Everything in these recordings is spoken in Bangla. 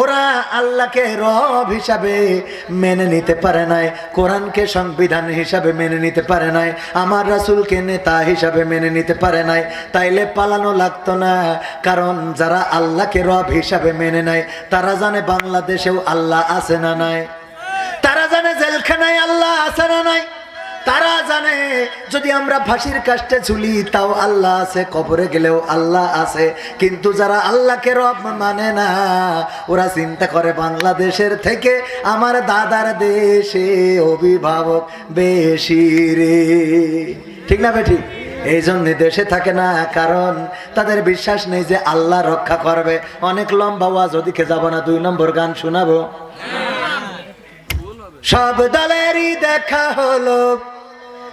ওরা আল্লাহকে রব হিসাবে মেনে নিতে পারে নাই, কোরআনকে সংবিধান হিসাবে মেনে নিতে পারে নাই, আমার রাসুলকে নেতা হিসাবে মেনে নিতে পারে নাই। তাইলে পালানো লাগতো না, কারণ যারা আল্লাহকে রব হিসাবে মেনে নেয়, তারা জানে বাংলাদেশেও আল্লাহ আছে না নাই। তারা জানে জেলখানায় আল্লাহ আছে না নাই। যদি আমরা ফাঁসির কাষ্টে ঝুলি, তাও আল্লাহ আছে, কবরে গেলেও আল্লাহ আছে। কিন্তু যারা আল্লাহকে রব মানে না, ওরা চিন্তা করে বাংলাদেশের থেকে আমার দাদার দেশে অভিভাবক বেশি রে। ঠিক না বেঠি? এই জন্য দেশে থাকে না, কারণ তাদের বিশ্বাস নেই যে আল্লাহ রক্ষা করবে। অনেক লম্বা ওয়াজ, ওদিকে যাব না, দুই নম্বর গান শোনাবো। সব দলেরই দেখা হলো।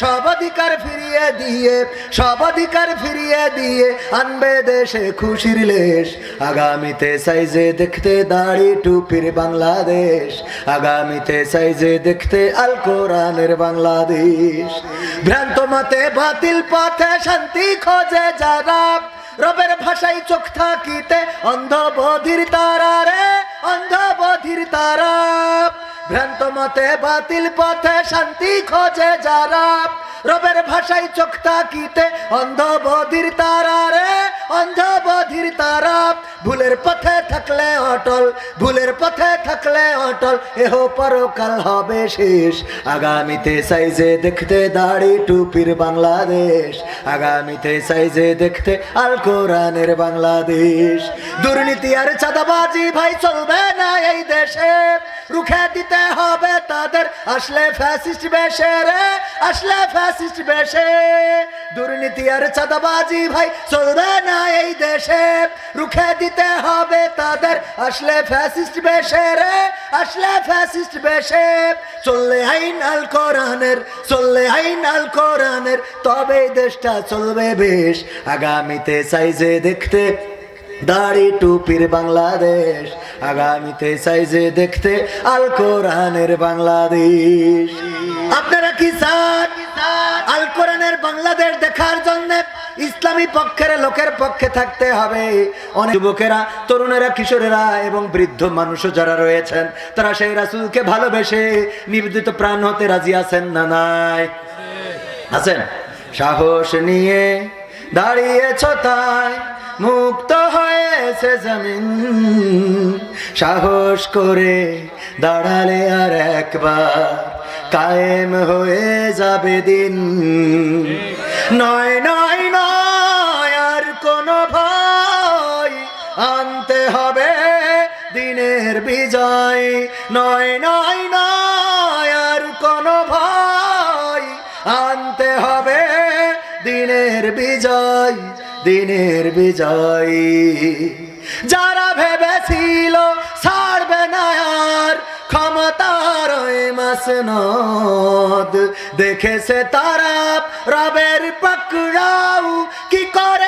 সব অধিকার ফিরিয়ে দিয়ে, সব অধিকার ফিরিয়ে দিয়ে আনবে দেশে খুশির লেশ। আগামীতে সাইজে দেখতে দাড়ি টুপির বাংলাদেশ। আগামীতে সাইজে দেখতে আল কোরআনের বাংলাদেশ। ভ্রান্ত মতে বাতিল পথে শান্তি খোঁজে যারা, রবের ভাষায় চোখ থাকিতে অন্ধ বধির তারা রে, অন্ধ বধির তারা। ভ্রান্ত মতে বাতিল পথে শান্তি খোঁজে যারা। রবের ভাষায় চোখ তাকিতে অন্ধ বধির তারা রে, অন্ধ বধির তারা। ভুলের পথে থাকলে অটল, ভুলের পথে থাকলে অটল, এহ পরকাল হবে শেষ। আগামীতে সাইজে দেখতে দাড়ি টুপির বাংলাদেশ, আগামীতে সাইজে দেখতে আল কোরআনের বাংলাদেশ। দুর্নীতি আর চাঁদাবাজি ভাই চলবে না এই দেশে, রুখে দিতে হবে তাদের। আসলে ফ্যাসিস্ট বেশে রে, আসলে ফ্যাসিস্ট বেশে। দুর্নীতি আর চাঁদাবাজি ভাই চলবে না এই দেশে, রুখে দিতে হবে তাদের। আসলে ফ্যাসিস্ট বেশে রে আসলে ফ্যাসিস্ট বেশে চললে আইন আল কোরআনের, চললে আইন আল কোরআনের। তবে দেশটা চলবে বেশ। আগামীতে সাইজে দেখতে দাড়ি টুপির বাংলাদেশ। আগামীতে সাইজে দেখতে আল কোরআনের বাংলাদেশ। আপনারা কি চান? আল কোরআনের বাংলাদেশ দেখার জন্য ইসলামী পক্ষের লোকের পক্ষে থাকতে হবে। অনেক যুবকেরা, তরুণেরা, কিশোরেরা এবং বৃদ্ধ মানুষও যারা রয়েছেন, তারা সেই রাসুলকে ভালোবেসে নিবেদিত প্রাণ হতে রাজি আছেন না নাই? আছেন? সাহস নিয়ে দাঁড়িয়েছ তাই মুক্ত হয়েছে জমিন। সাহস করে দাঁড়ালে আর একবার কায়েম হয়ে যাবে দিন। নয় নয় নয় হবে দিনের বিজয়। নয় নয় নয়, আর কোনো ভয়। আনতে হবে দিনের বিজয় দিনের বিজয়। যারা ভেবেছিল ছাড়বে না আর ক্ষমতার মাসনদ। দেখেছে তারা রবের পাকড়াও কি করে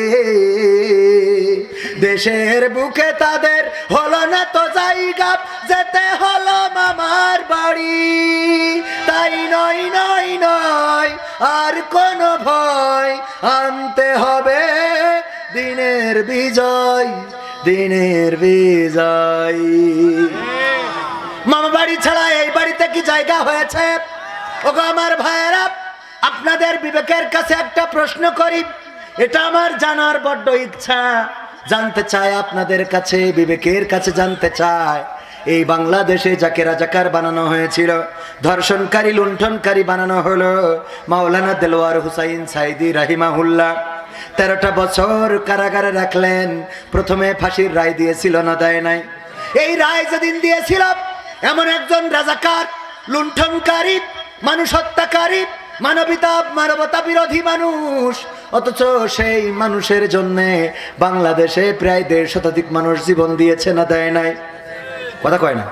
দেশের বুকে তাদের হলো না তো জায়গা, যেতে হলো মামার বাড়ি। তাই নয় নয় নয়, আর কোনো ভয়, আনতে হবে দিনের বিজয় দিনের বিজয়। মামা বাড়ি ছাড়া এই বাড়িতে কি জায়গা হয়েছে? ওগো আমার ভাইয়েরা, আপনাদের বিবেকের কাছে একটা প্রশ্ন করি। এটা আমার জানার বড্ড ইচ্ছা। জানতে চায় আপনাদের কাছে, বিবেকের কাছে জানতে চায়। এই বাংলাদেশে যাকে রাজাকার বানানো হয়েছিল, ধর্ষণকারী, লুণ্ঠনকারী বানানো হলো মাওলানা দেলোয়ার হুসাইন সাইদি রাহিমাহুল্লাহ। তেরোটা বছর কারাগারে রাখলেন, প্রথমে ফাঁসির রায় দিয়েছিল না দেয় নাই। এই রায় যেদিন দিয়েছিল এমন একজন রাজাকার, লুণ্ঠনকারী, মানুষ হত্যাকারী মানবিতা মানবতা বিরোধী মানুষ। অথচ সেই মানুষের জন্য বাংলাদেশে প্রায় দেড় শতাধিক মানুষ জীবন দিয়েছে না দেয় নাই। কথা কয় না?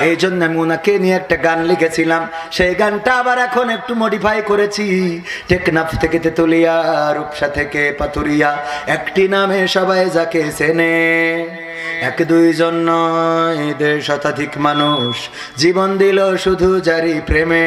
এই জন্য আমি ওনাকে নিয়ে একটা গান লিখেছিলাম। সেই গানটা আবার এখন একটু মডিফাই করেছি। টেকনাফ থেকে তেতুলিয়া, রূপসা থেকে পাতুরিয়া একটি নামে সবাই যাকে চেনে। এক দুইজন নয়, দেড় শতাধিক মানুষ জীবন দিল শুধু জারি প্রেমে।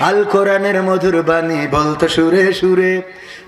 আল কোরআনের মধুর বাণী বলতো সুরে সুরে।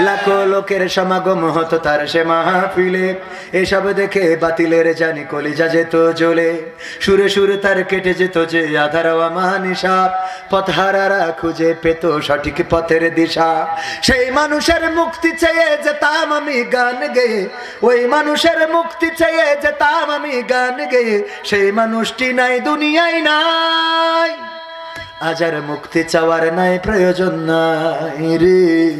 লাখো লোকের সমাগম হতো তার সে মাহফিলে। এসব দেখে বাতিলের জানি কলিজা যেত জ্বলে। সুরে সুরে তার কেটে যেত যে আধার মানিসা পথহারারা খুঁজে পেত সঠিক পথের দিশা। সেই মানুষের মুক্তি চেয়ে যেতাম আমি গান গে। ওই মানুষের মুক্তি চেয়ে যেতাম আমি গান গে। সেই মানুষটি নাই, দুনিয়ায় নাই। আজার মুক্তি চাওয়ার নাই, প্রয়োজন নাই রে।